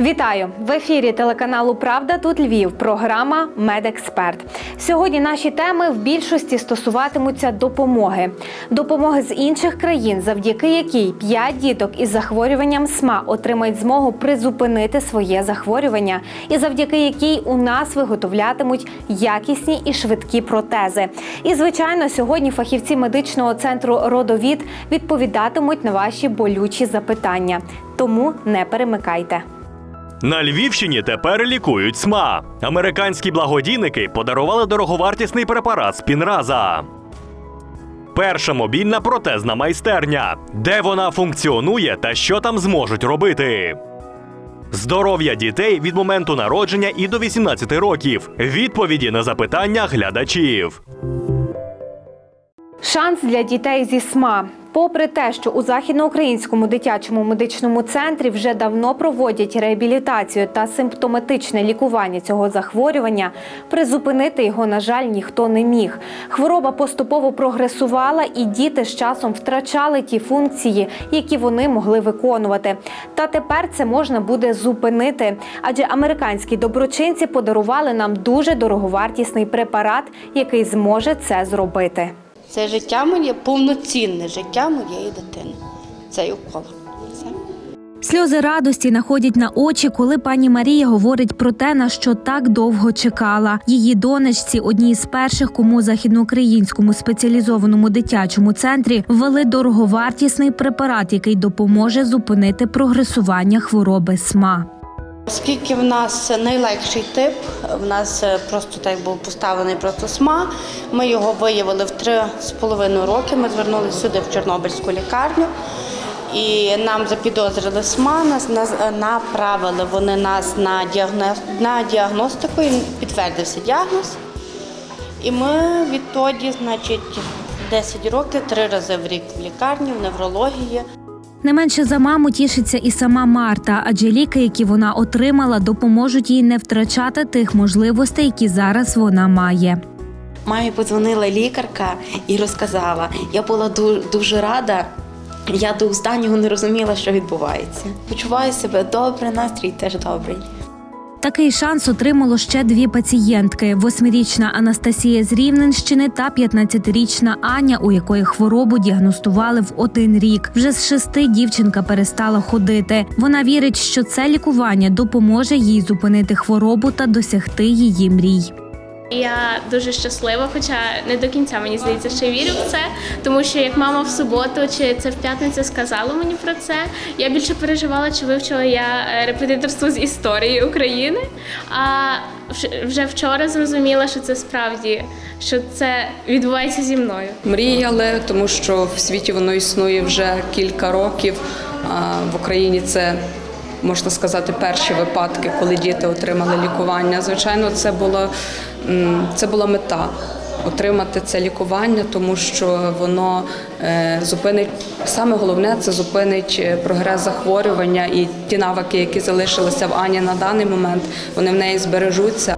Вітаю в ефірі телеканалу Правда тут Львів. Програма Медексперт. Сьогодні наші теми в більшості стосуватимуться допомоги. Допомоги з інших країн, завдяки якій 5 діток із захворюванням СМА отримають змогу призупинити своє захворювання, і завдяки якій у нас виготовлятимуть якісні і швидкі протези. І звичайно, сьогодні фахівці медичного центру Родовід відповідатимуть на ваші болючі запитання. Тому не перемикайте. На Львівщині тепер лікують СМА. Американські благодійники подарували дороговартісний препарат спінраза. Перша мобільна протезна майстерня. Де вона функціонує та що там зможуть робити? Здоров'я дітей від моменту народження і до 18 років. Відповіді на запитання глядачів. Шанс для дітей зі СМА. Попри те, що у західноукраїнському дитячому медичному центрі вже давно проводять реабілітацію та симптоматичне лікування цього захворювання, призупинити його, на жаль, ніхто не міг. Хвороба поступово прогресувала, і діти з часом втрачали ті функції, які вони могли виконувати. Та тепер це можна буде зупинити, адже американські доброчинці подарували нам дуже дороговартісний препарат, який зможе це зробити. Це життя моє повноцінне життя моєї дитини. Цей укол. Сльози радості находять на очі, коли пані Марія говорить про те, на що так довго чекала. Її донечці, одній з перших, кому західноукраїнському спеціалізованому дитячому центрі ввели дороговартісний препарат, який допоможе зупинити прогресування хвороби СМА. Оскільки в нас найлегший тип, в нас е, просто так був поставлений просто СМА. Ми його виявили в три з половиною роки. Ми звернулися сюди в Чорнобильську лікарню. І нам запідозрили СМА, нас, е, направили вони нас на, на діагностику, і підтвердився діагноз. І ми відтоді, значить, 10 років, три рази в рік в лікарні, в неврології. Не менше за маму тішиться і сама Марта, адже ліки, які вона отримала, допоможуть їй не втрачати тих можливостей, які зараз вона має. Мамі подзвонила лікарка і розказала. Я була дуже, рада. Я до останнього не розуміла, що відбувається. Почуваю себе добре, настрій теж добрий. Такий шанс отримало ще дві пацієнтки: восьмирічна Анастасія з Рівненщини та 15-річна Аня, у якої хворобу діагностували в один рік. Вже з шести дівчинка перестала ходити. Вона вірить, що це лікування допоможе їй зупинити хворобу та досягти її мрій. Я дуже щаслива, хоча не до кінця мені здається, що вірю в це, тому що як мама в суботу чи це в п'ятницю сказала мені про це, я більше переживала, чи вивчила я е, репетиторство з історії України. А вже вчора зрозуміла, що це справді що це відбувається зі мною. мріяли, тому що в світі воно існує вже кілька років. В Україні це можна сказати перші випадки, коли діти отримали лікування. Звичайно, це була, м, це була мета. Отримати це лікування, тому що воно е, зупинить саме головне це зупинить е, прогрес захворювання і ті навики, які залишилися в Ані на даний момент, вони в неї збережуться.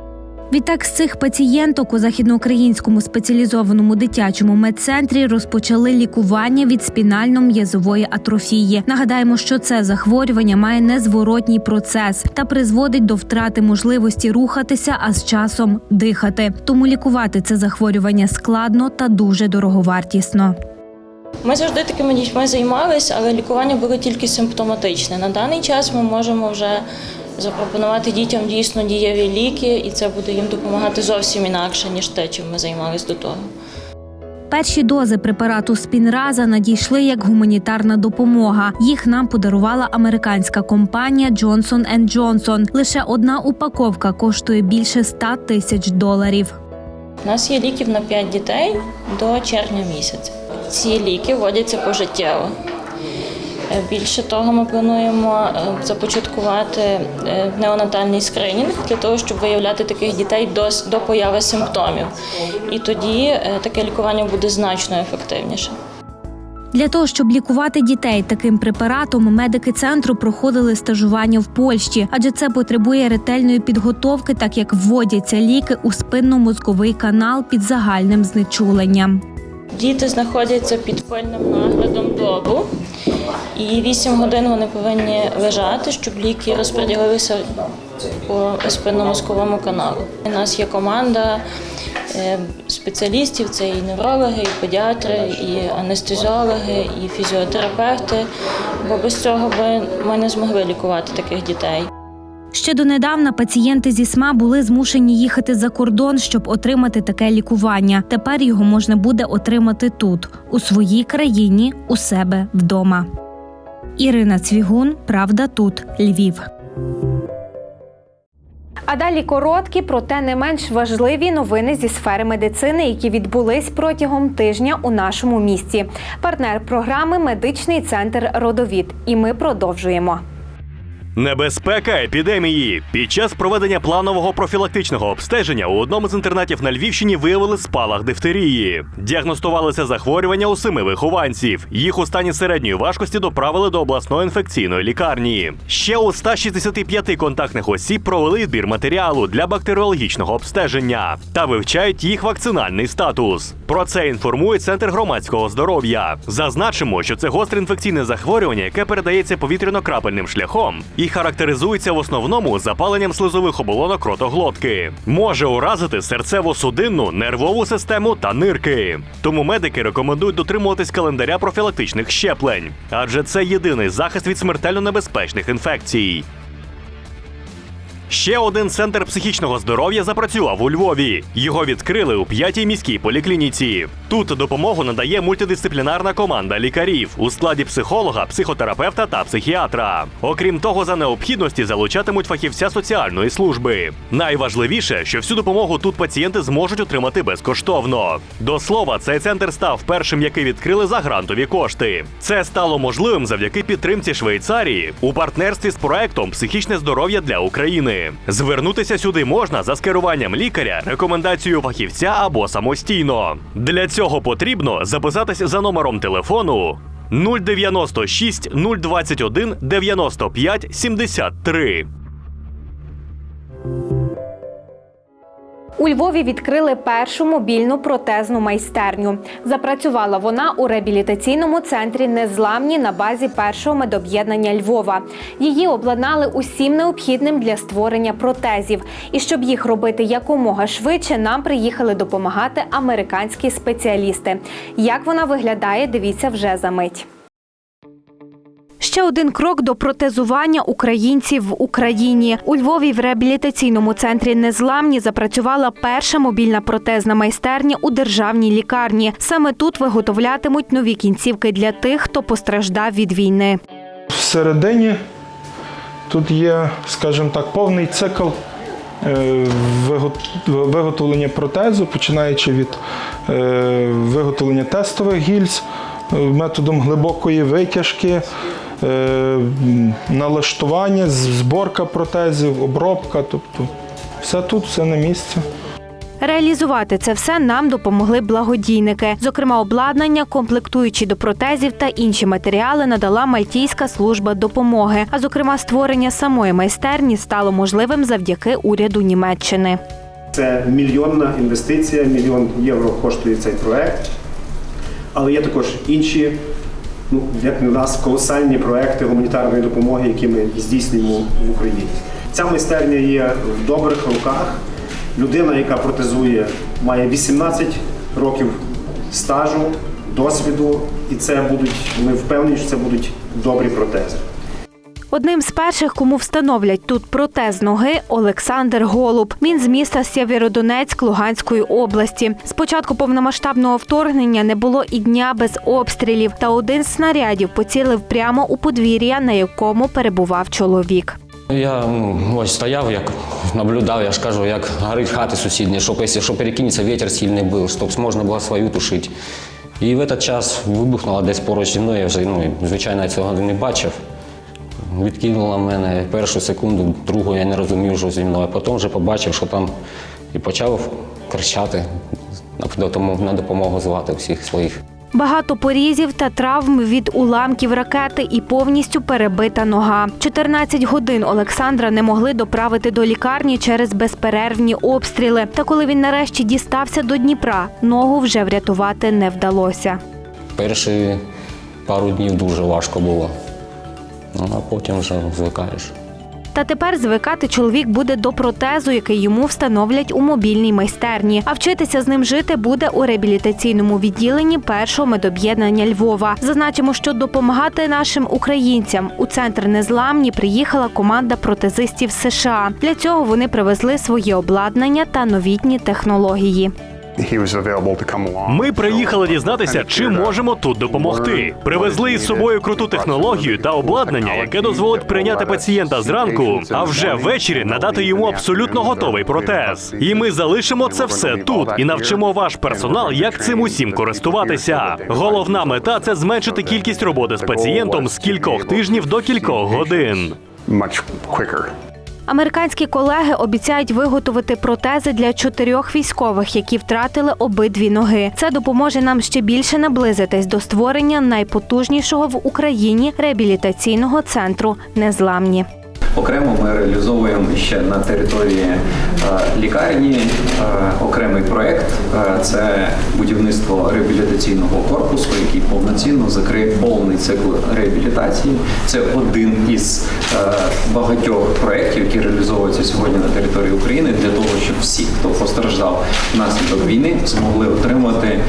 Відтак з цих пацієнток у західноукраїнському спеціалізованому дитячому медцентрі розпочали лікування від спінально-м'язової атрофії. Нагадаємо, що це захворювання має незворотній процес та призводить до втрати можливості рухатися, а з часом дихати. Тому лікувати це захворювання складно та дуже дороговартісно. Ми завжди такими дітьми займалися, але лікування було тільки симптоматичне. На даний час ми можемо вже запропонувати дітям дійсно дієві ліки, і це буде їм допомагати зовсім інакше, ніж те, чим ми займалися до того. Перші дози препарату спінраза надійшли як гуманітарна допомога. Їх нам подарувала американська компанія Johnson Johnson. Лише одна упаковка коштує більше 100 тисяч доларів. У нас є ліків на 5 дітей до червня місяця. Ці ліки вводяться пожиттєво. Е, Більше того, ми плануємо е, започаткувати е, неонатальний скринінг для того, щоб виявляти таких дітей до, до появи симптомів. І тоді таке лікування буде значно ефективніше. Для того, щоб лікувати дітей таким препаратом, медики центру проходили стажування в Польщі, адже це потребує ретельної підготовки, так як вводяться ліки у спинно-мозковий канал під загальним знечуленням. Діти знаходяться під пильним наглядом добу, і 8 годин вони повинні лежати, щоб ліки розподілилися по спинномозковому каналу. У нас є команда е, спеціалістів: це і неврологи, і педіатри, і анестезіологи, і фізіотерапевти. Бо без цього ми не змогли лікувати таких дітей. Ще донедавна пацієнти зі СМА були змушені їхати за кордон, щоб отримати таке лікування. Тепер його можна буде отримати тут, у своїй країні, у себе вдома. Ірина Цвігун, Правда тут, Львів. А далі короткі, проте не менш важливі новини зі сфери медицини, які відбулись протягом тижня у нашому місті. Партнер програми Медичний центр Родовід. І ми продовжуємо. Небезпека епідемії. Під час проведення планового профілактичного обстеження у одному з інтернатів на Львівщині виявили спалах дифтерії. Діагностувалися захворювання у семи вихованців. Їх у стані середньої важкості доправили до обласної інфекційної лікарні. Ще у 165 контактних осіб провели відбір матеріалу для бактеріологічного обстеження та вивчають їх вакцинальний статус. Про це інформує Центр громадського здоров'я. Зазначимо, що це гостре інфекційне захворювання, яке передається повітряно-крапельним шляхом і характеризується в основному запаленням слизових оболонок ротоглотки. Може уразити серцево-судинну, нервову систему та нирки. Тому медики рекомендують дотримуватись календаря профілактичних щеплень, адже це єдиний захист від смертельно небезпечних інфекцій. Ще один центр психічного здоров'я запрацював у Львові. Його відкрили у п'ятій міській поліклініці. Тут допомогу надає мультидисциплінарна команда лікарів у складі психолога, психотерапевта та психіатра. Окрім того, за необхідності залучатимуть фахівця соціальної служби. Найважливіше, що всю допомогу тут пацієнти зможуть отримати безкоштовно. До слова, цей центр став першим, який відкрили за грантові кошти. Це стало можливим завдяки підтримці Швейцарії у партнерстві з проектом Психічне здоров'я для України. Звернутися сюди можна за скеруванням лікаря, рекомендацією фахівця або самостійно. Для цього потрібно записатись за номером телефону 096 021 95 73. У Львові відкрили першу мобільну протезну майстерню. Запрацювала вона у реабілітаційному центрі Незламні на базі першого медоб'єднання Львова. Її обладнали усім необхідним для створення протезів. І щоб їх робити якомога швидше, нам приїхали допомагати американські спеціалісти. Як вона виглядає, дивіться вже за мить. Ще один крок до протезування українців в Україні. У Львові в реабілітаційному центрі Незламні запрацювала перша мобільна протезна майстерня у державній лікарні. Саме тут виготовлятимуть нові кінцівки для тих, хто постраждав від війни. Всередині тут є, скажімо так, повний цикл е, виготовлення протезу, починаючи від е, виготовлення тестових гільз е, методом глибокої витяжки, налаштування, зборка протезів, обробка. Тобто все тут, все на місці. Реалізувати це все нам допомогли благодійники. Зокрема, обладнання, комплектуючі до протезів та інші матеріали надала Мальтійська служба допомоги. А зокрема, створення самої майстерні стало можливим завдяки уряду Німеччини. Це мільйонна інвестиція, мільйон євро коштує цей проект. Але є також інші, ну як на нас, колосальні проекти гуманітарної допомоги, які ми здійснюємо в Україні. Ця майстерня є в добрих руках. Людина, яка протезує, має 18 років стажу, досвіду, і це будуть, ми впевнені, що це будуть добрі протези. Одним з перших, кому встановлять тут протез ноги, Олександр Голуб. Він з міста Сєвєродонецьк Луганської області. З початку повномасштабного вторгнення не було і дня без обстрілів, та один з снарядів поцілив прямо у подвір'я, на якому перебував чоловік. Я ось стояв, як наблюдав, я ж кажу, як горить хати сусідні, щоб якщо що перекинеться, вітер сильний був, щоб можна було свою тушити. І в цей час вибухнула десь поруч зі мною. Я вже, ну, звичайно, я цього не бачив. Відкинула мене першу секунду, другу я не розумів, що зі мною. Потім вже побачив, що там і почав кричати на допомогу, на допомогу звати всіх своїх. Багато порізів та травм від уламків ракети і повністю перебита нога. 14 годин Олександра не могли доправити до лікарні через безперервні обстріли. Та коли він нарешті дістався до Дніпра, ногу вже врятувати не вдалося. Перші пару днів дуже важко було. Ну, а потім вже звикаєш. Та тепер звикати чоловік буде до протезу, який йому встановлять у мобільній майстерні. А вчитися з ним жити буде у реабілітаційному відділенні першого медоб'єднання Львова. Зазначимо, що допомагати нашим українцям у центр незламні приїхала команда протезистів США. Для цього вони привезли своє обладнання та новітні технології. Ми приїхали дізнатися, чи можемо тут допомогти. Привезли із собою круту технологію та обладнання, яке дозволить прийняти пацієнта зранку, а вже ввечері надати йому абсолютно готовий протез. І ми залишимо це все тут і навчимо ваш персонал, як цим усім користуватися. Головна мета це зменшити кількість роботи з пацієнтом з кількох тижнів до кількох годин. Американські колеги обіцяють виготовити протези для чотирьох військових, які втратили обидві ноги. Це допоможе нам ще більше наблизитись до створення найпотужнішого в Україні реабілітаційного центру Незламні. Окремо ми реалізовуємо ще на території е, лікарні е, окремий проект. Е, Це будівництво реабілітаційного корпусу, який повноцінно закриє повний цикл реабілітації. Це один із багатьох проєктів, які реалізовуються сьогодні на території України для того, щоб всі, хто постраждав внаслідок війни, змогли отримати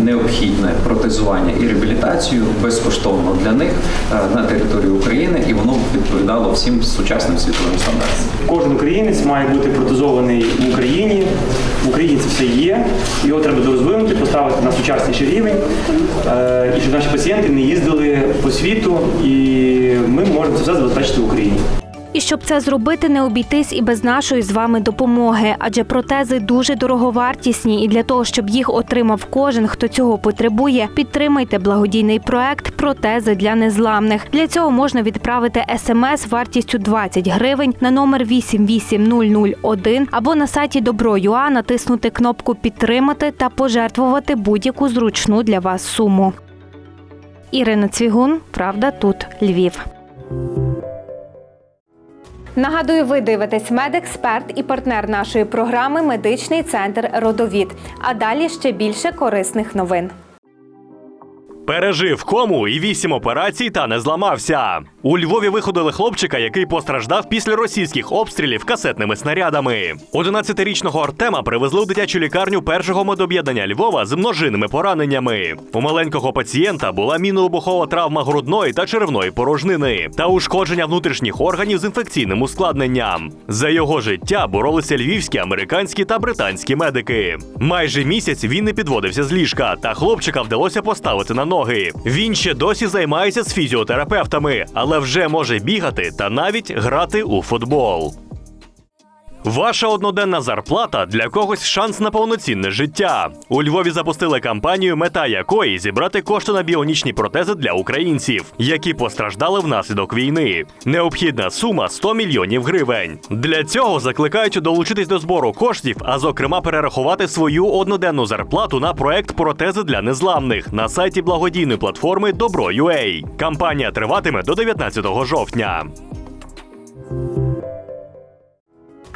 необхідне протезування і реабілітацію безкоштовно для них на території України, і воно відповідало всім сучасним світовим стандартам. Кожен українець має бути протезований в Україні. В Україні це все є. Його треба дорозвинути, поставити на сучасніший рівень, е, і щоб наші пацієнти не їздили по світу, і ми можемо це все забезпечити в Україні. І щоб це зробити, не обійтись і без нашої з вами допомоги, адже протези дуже дороговартісні, і для того, щоб їх отримав кожен, хто цього потребує, підтримайте благодійний проект Протези для незламних. Для цього можна відправити смс вартістю 20 гривень на номер 88001 або на сайті Добро.ua натиснути кнопку Підтримати та пожертвувати будь-яку зручну для вас суму. Ірина Цвігун, Правда, тут Львів. Нагадую, ви дивитесь медексперт і партнер нашої програми Медичний центр Родовід. А далі ще більше корисних новин. Пережив кому і вісім операцій та не зламався. У Львові виходили хлопчика, який постраждав після російських обстрілів касетними снарядами. 11-річного Артема привезли у дитячу лікарню першого медоб'єднання Львова з множинними пораненнями. У маленького пацієнта була мінно-вибухова травма грудної та черевної порожнини та ушкодження внутрішніх органів з інфекційним ускладненням. За його життя боролися львівські, американські та британські медики. Майже місяць він не підводився з ліжка, та хлопчика вдалося поставити на ноги. Він ще досі займається з фізіотерапевтами, але вже може бігати та навіть грати у футбол. Ваша одноденна зарплата для когось шанс на повноцінне життя. У Львові запустили кампанію, мета якої зібрати кошти на біонічні протези для українців, які постраждали внаслідок війни. Необхідна сума 100 мільйонів гривень. Для цього закликають долучитись до збору коштів, а зокрема перерахувати свою одноденну зарплату на проект протези для незламних на сайті благодійної платформи Добро.ua. Кампанія триватиме до 19 жовтня.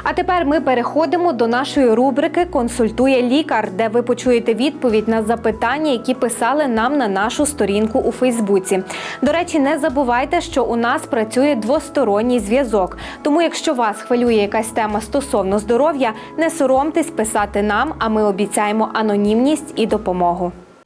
А тепер ми переходимо до нашої рубрики Консультує лікар, де ви почуєте відповідь на запитання, які писали нам на нашу сторінку у Фейсбуці. До речі, не забувайте, що у нас працює двосторонній зв'язок. Тому, якщо вас хвилює якась тема стосовно здоров'я, не соромтесь писати нам, а ми обіцяємо анонімність і допомогу.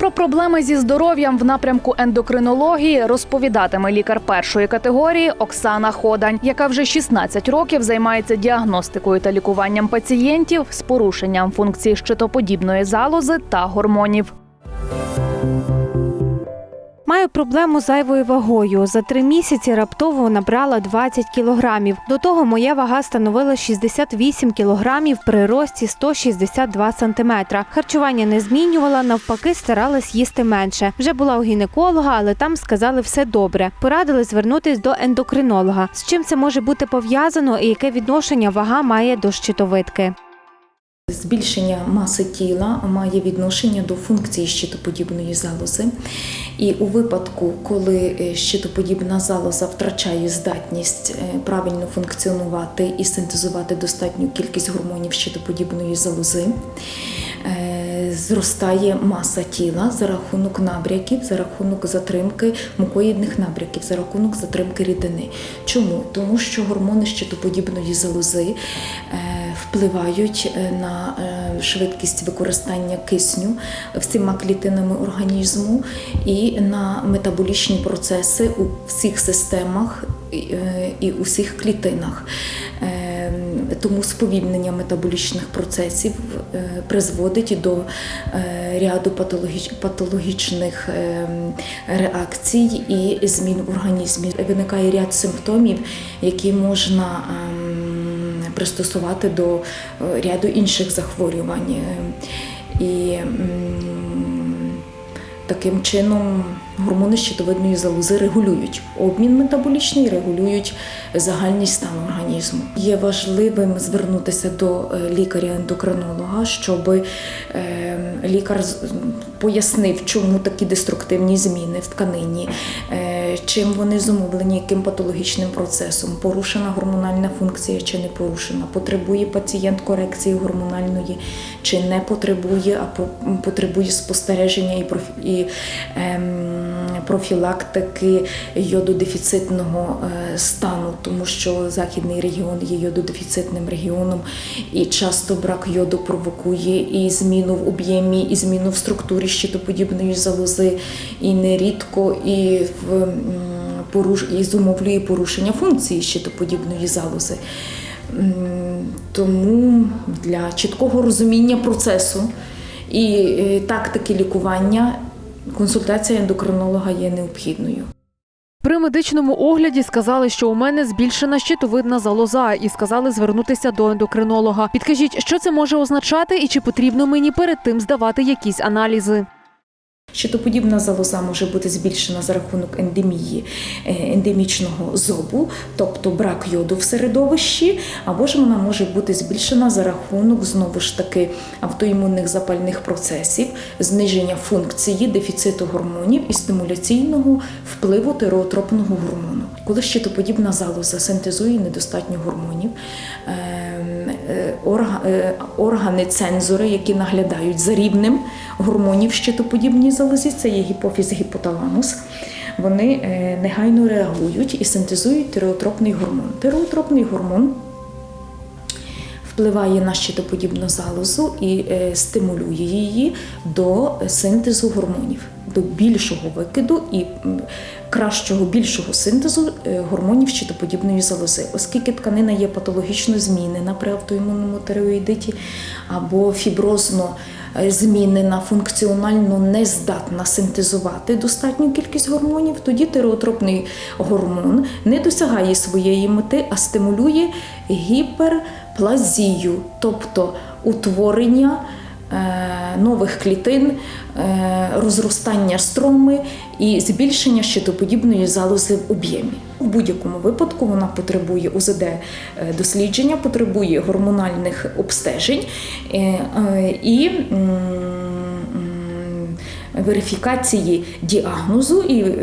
Про проблеми зі здоров'ям в напрямку ендокринології розповідатиме лікар першої категорії Оксана Ходань, яка вже 16 років займається діагностикою та лікуванням пацієнтів з порушенням функції щитоподібної залози та гормонів. Маю проблему з зайвою вагою. За три місяці раптово набрала 20 кілограмів. До того моя вага становила 68 кілограмів при рості 162 сантиметра. Харчування не змінювала, навпаки, старалась їсти менше. Вже була у гінеколога, але там сказали все добре. Порадили звернутись до ендокринолога. З чим це може бути пов'язано і яке відношення вага має до щитовидки? Збільшення маси тіла має відношення до функції щитоподібної залози. І у випадку, коли е, щитоподібна залоза втрачає здатність е, правильно функціонувати і синтезувати достатню кількість гормонів щитоподібної залози, е, зростає маса тіла за рахунок набряків, за рахунок затримки мукоїдних набряків, за рахунок затримки рідини. Чому? Тому що гормони щитоподібної залози впливають е, на е, швидкість використання кисню всіма клітинами організму і на метаболічні процеси у всіх системах е, і у всіх клітинах. Е, Тому сповільнення метаболічних процесів е, призводить до е, ряду патологіч- патологічних е, реакцій і змін в організмі. Виникає ряд симптомів, які можна ем, пристосувати до е, ряду інших захворювань. Е, І таким чином гормони щитовидної залози регулюють обмін метаболічний, регулюють загальний стан організму. Є важливим звернутися до е, лікаря-ендокринолога, щоб лікар пояснив, чому такі деструктивні зміни в тканині, чим вони зумовлені, яким патологічним процесом, порушена гормональна функція чи не порушена, потребує пацієнт корекції гормональної чи не потребує, а потребує спостереження і, і ем, профілактики йододефіцитного е, стану, тому що західний регіон є йододефіцитним регіоном, і часто брак йоду провокує і зміну в об'ємі, і зміну в структурі щитоподібної залози, і нерідко і в. І зумовлює порушення функції щитоподібної залози. Тому для чіткого розуміння процесу і е, тактики лікування консультація ендокринолога є необхідною. При медичному огляді сказали, що у мене збільшена щитовидна залоза, і сказали звернутися до ендокринолога. Підкажіть, що це може означати, і чи потрібно мені перед тим здавати якісь аналізи? Щитоподібна залоза може бути збільшена за рахунок ендемії, е, ендемічного зобу, тобто брак йоду в середовищі, або ж вона може бути збільшена за рахунок знову ж таки автоімунних запальних процесів, зниження функції, дефіциту гормонів і стимуляційного впливу тиреотропного гормону. Коли щитоподібна залоза синтезує недостатньо гормонів, ем, органи цензори, які наглядають за рівнем гормонів щитоподібній залозі, це є гіпофіз гіпоталамус. Вони е, негайно реагують і синтезують тиреотропний гормон. Тиреотропний гормон впливає на щитоподібну залозу і е, стимулює її до синтезу гормонів, до більшого викиду і кращого, більшого синтезу е, гормонів щитоподібної залози, оскільки тканина є патологічно змінена при автоімунному тиреоїдиті або фіброзно змінена, функціонально не здатна синтезувати достатню кількість гормонів, тоді тиреотропний гормон не досягає своєї мети, а стимулює гіперплазію, тобто утворення е, нових клітин, е, розростання строми і збільшення щитоподібної залози в об'ємі. В будь-якому випадку вона потребує УЗД е, дослідження, потребує гормональних обстежень е, е, і верифікації діагнозу і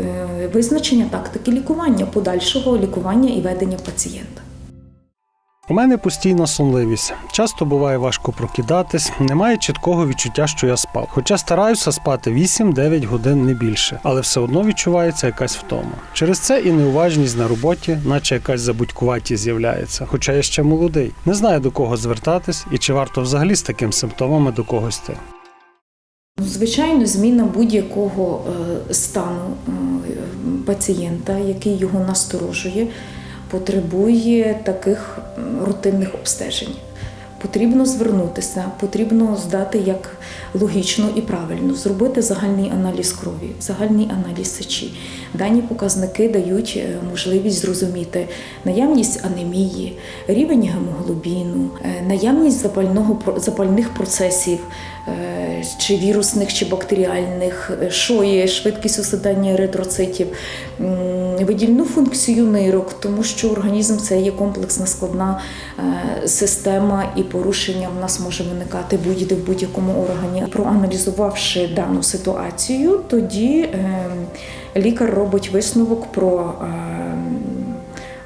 визначення тактики лікування, подальшого лікування і ведення пацієнта. У мене постійна сонливість. Часто буває важко прокидатись, немає чіткого відчуття, що я спав. Хоча стараюся спати 8-9 годин не більше, але все одно відчувається якась втома. Через це і неуважність на роботі, наче якась забудькуватість з'являється. Хоча я ще молодий. Не знаю до кого звертатись і чи варто взагалі з такими симптомами до когось йти. Звичайно, зміна будь-якого е, стану е, пацієнта, який його насторожує, потребує таких рутинних обстежень. Потрібно звернутися, потрібно здати як логічно і правильно, зробити загальний аналіз крові, загальний аналіз сечі. Дані показники дають е, можливість зрозуміти наявність анемії, рівень гемоглобіну, е, наявність запального запальних процесів, чи вірусних, чи бактеріальних, е, що є швидкість осідання еритроцитів, видільну функцію нирок, тому що організм це є комплексна складна е, система, і порушення в нас може виникати будь-де в будь-якому органі. Проаналізувавши дану ситуацію, тоді е, лікар робить висновок про. е,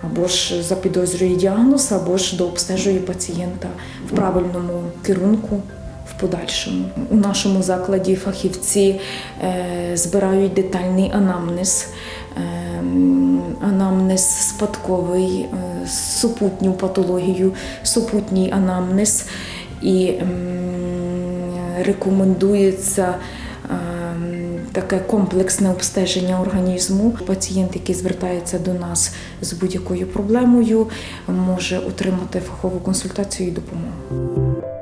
Або ж запідозрює діагноз, або ж дообстежує пацієнта в правильному керунку в подальшому. У нашому закладі фахівці е, збирають детальний анамнез, е, анамнез спадковий, е, супутню патологію, супутній анамнез і м, рекомендується. ем, Таке комплексне обстеження організму. Пацієнт, який звертається до нас з будь-якою проблемою, може отримати фахову консультацію і допомогу.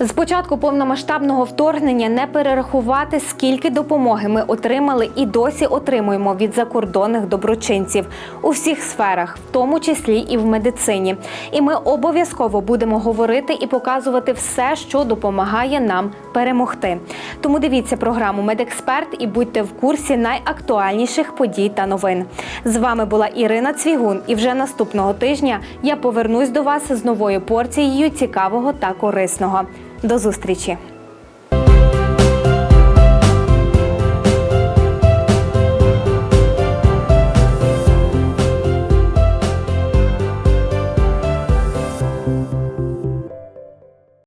З початку повномасштабного вторгнення не перерахувати, скільки допомоги ми отримали і досі отримуємо від закордонних доброчинців у всіх сферах, в тому числі і в медицині. І ми обов'язково будемо говорити і показувати все, що допомагає нам перемогти. Тому дивіться програму Медексперт і будьте в курсі найактуальніших подій та новин. З вами була Ірина Цвігун, і вже наступного тижня я повернусь до вас з новою порцією цікавого та корисного. До зустрічі!